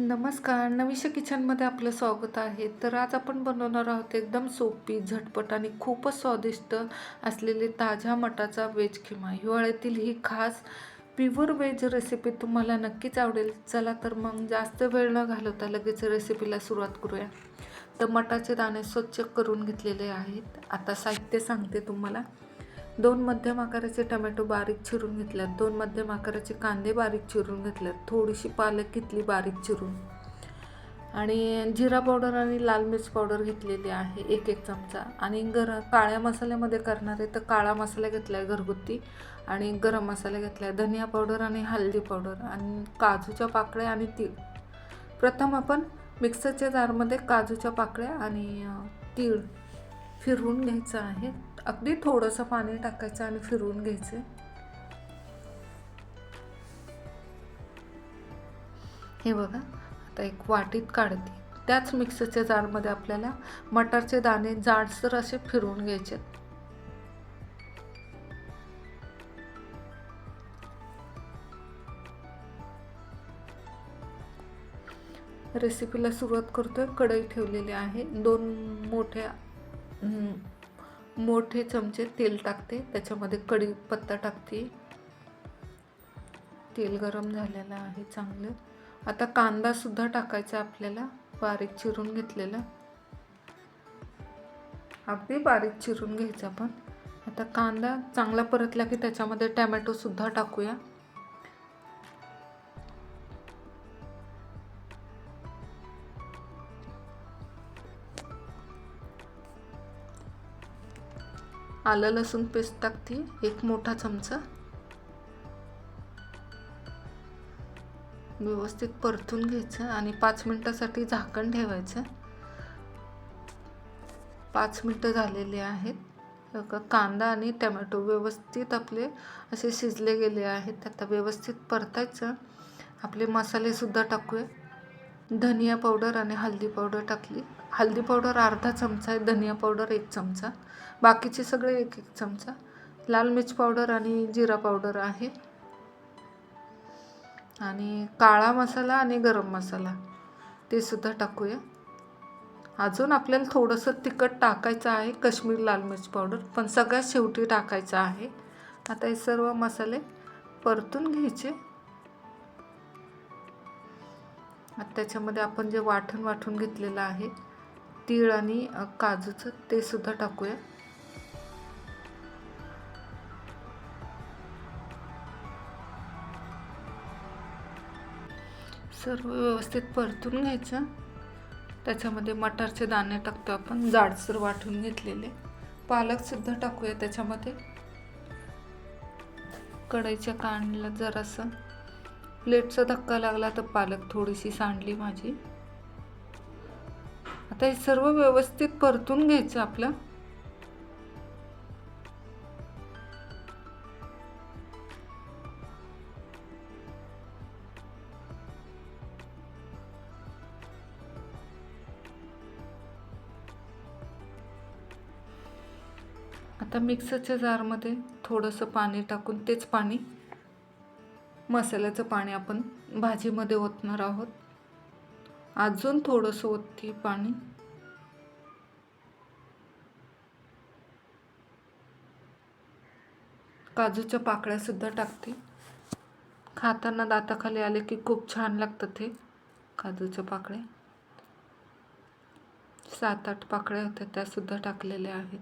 नमस्कार. नविशा किचनमध्ये आपलं स्वागत आहे. तर आज आपण बनवणार आहोत एकदम सोपी झटपट आणि खूपच स्वादिष्ट असलेली ताज्या मटाचा वेज खिमा. हिवाळ्यातील ही खास प्युअर वेज रेसिपी तुम्हाला नक्कीच आवडेल. चला तर मग जास्त वेळ न घालवता लगेच रेसिपीला सुरुवात करूया. तर मटाचे दाणे स्वच्छ करून घेतलेले आहेत. आता साहित्य सांगते तुम्हाला. दोन मध्यम आकाराचे टमॅटो बारीक चिरून घेतल्यात. दोन मध्यम आकाराचे कांदे बारीक चिरून घेतल्यात. थोडीशी पालक घेतली बारीक चिरून. आणि जिरा पावडर आणि लाल मिर्च पावडर घेतलेली आहे एक एक चमचा. आणि गर काळ्या मसाल्यामध्ये करणार आहे तर काळा मसाला घेतला आहे घरगुती आणि गरम मसाला घेतला आहे धनिया पावडर आणि हळदी पावडर आणि काजूच्या पाकळ्या आणि तीळ. प्रथम आपण मिक्सरच्या जारमध्ये काजूच्या पाकळ्या आणि तीळ फिरवून घ्यायचं आहे. अगदी थोडंसं पाणी टाकायचं आणि फिरवून घ्यायचं. हे बघा आता एक वाटीत काढते. त्याच मिक्सरच्या जारमध्ये आपल्याला मटारचे दाणे जाडसर असे फिरवून घ्यायचे. रेसिपीला सुरुवात करतोय. कढई ठेवलेली आहे. दोन मोठ्या मोठे चमचे तेल टाकते त्याच्यामध्ये कढीपत्ता टाकते. तेल गरम झालेलं आहे चांगलं. आता कांदासुद्धा टाकायचा आपल्याला बारीक चिरून घेतलेला. अगदी बारीक चिरून घ्यायचा आपण आता कांदा चांगला परतला की त्याच्यामध्ये टॅमॅटोसुद्धा टाकूया. आलं लसूण पेस्ट टाकते एक मोठा चमचा. व्यवस्थित परतून घ्यायचं आणि पाच मिनटासाठी झाकण ठेवायचं. पाच मिनटं झालेली आहेत. कांदा आणि टमॅटो व्यवस्थित आपले असे शिजले गेले आहेत. आता व्यवस्थित परतायचं. आपले मसालेसुद्धा टाकूया. धनिया पावडर आणि हळदी पावडर टाकली. हळदी पावडर अर्धा चमचा आहे धनिया पावडर एक चमचा. बाकीचे सगळे एक एक चमचा. लाल मिर्च पावडर आणि जिरा पावडर आहे. आणि काळा मसाला आणि गरम मसाला ते सुद्धा टाकूया. अजून आपल्याला थोडंसं तिखट टाकायचं आहे काश्मीर लाल मिर्च पावडर पण सगळ्यात शेवटी टाकायचं आहे. आता हे सर्व मसाले परतून घ्यायचे. त्याच्यामध्ये आपण जे वाटण वाटून घेतलेलं आहे तीळ आणि काजूचं ते सुद्धा टाकूया. सर्व व्यवस्थित परतून घ्यायचं. त्याच्यामध्ये मटारचे दाणे टाकतो आपण जाडसर वाटून घेतलेले. पालकसुद्धा टाकूया त्याच्यामध्ये. कढईच्या कांडला जरासं. प्लेटचा धक्का लागला तर पालक थोडीशी सांडली माझी. आता हे सर्व व्यवस्थित परतून घ्यायचं आपलं. आता मिक्सरच्या जारमध्ये थोडंसं पाणी टाकून तेच पाणी मसाल्याचं पाणी आपण भाजीमध्ये ओतणार आहोत. अजून थोडंसं ओतते पाणी. काजूच्या पाकळ्यासुद्धा टाकते. खाताना दाताखाली आले की खूप छान लागतं ते काजूच्या पाकळ्या. सात आठ पाकळ्या होत्या त्यासुद्धा टाकलेल्या आहेत.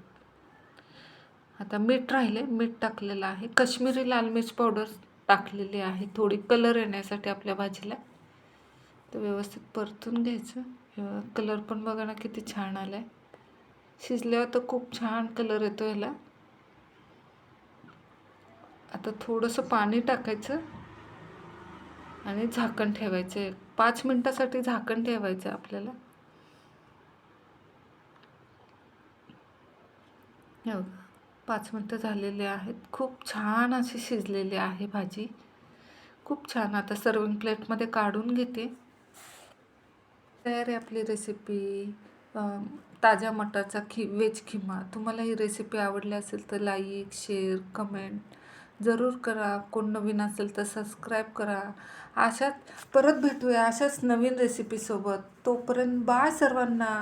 आता मीठ राहिले मीठ टाकलेलं आहे. काश्मीरी लाल मिर्च पावडर टाकलेली आहे. थोडी कलर येण्यासाठी आपल्या भाजीला. तर व्यवस्थित परतून घ्यायचं. कलर पण बघा ना किती छान आला आहे शिजल्यावर तर खूप छान कलर येतो ह्याला. आता थोडंसं पाणी टाकायचं आणि झाकण ठेवायचं. एक पाच मिनटासाठी झाकण ठेवायचं आपल्याला. हो पाच मिनटं झालेले आहेत. खूप छान अशी शिजलेली आहे भाजी. खूप छान. आता सर्विंग प्लेटमध्ये काढून घेते. तयार आहे आपली रेसिपी ताज्या मटाचा खि वेज खिमा. तुम्हाला ही रेसिपी आवडली असेल तर लाईक शेअर कमेंट जरूर करा. कोण नवीन असेल तर सबस्क्राईब करा. अशात परत भेटूया अशाच नवीन रेसिपीसोबत तोपर्यंत बाय सर्वांना.